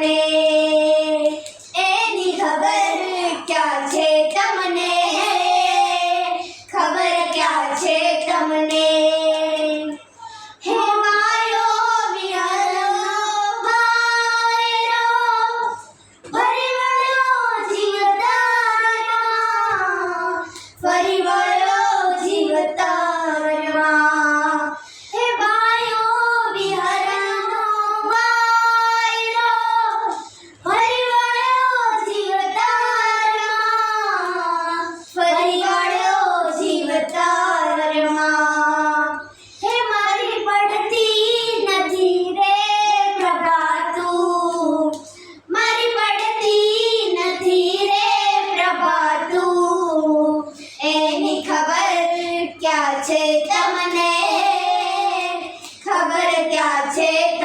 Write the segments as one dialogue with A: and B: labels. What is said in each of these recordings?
A: Bye.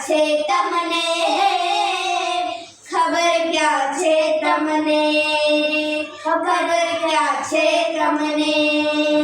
A: છે તમને? ખબર ક્યાં છે તમને? ખબર ક્યાં છે તમને?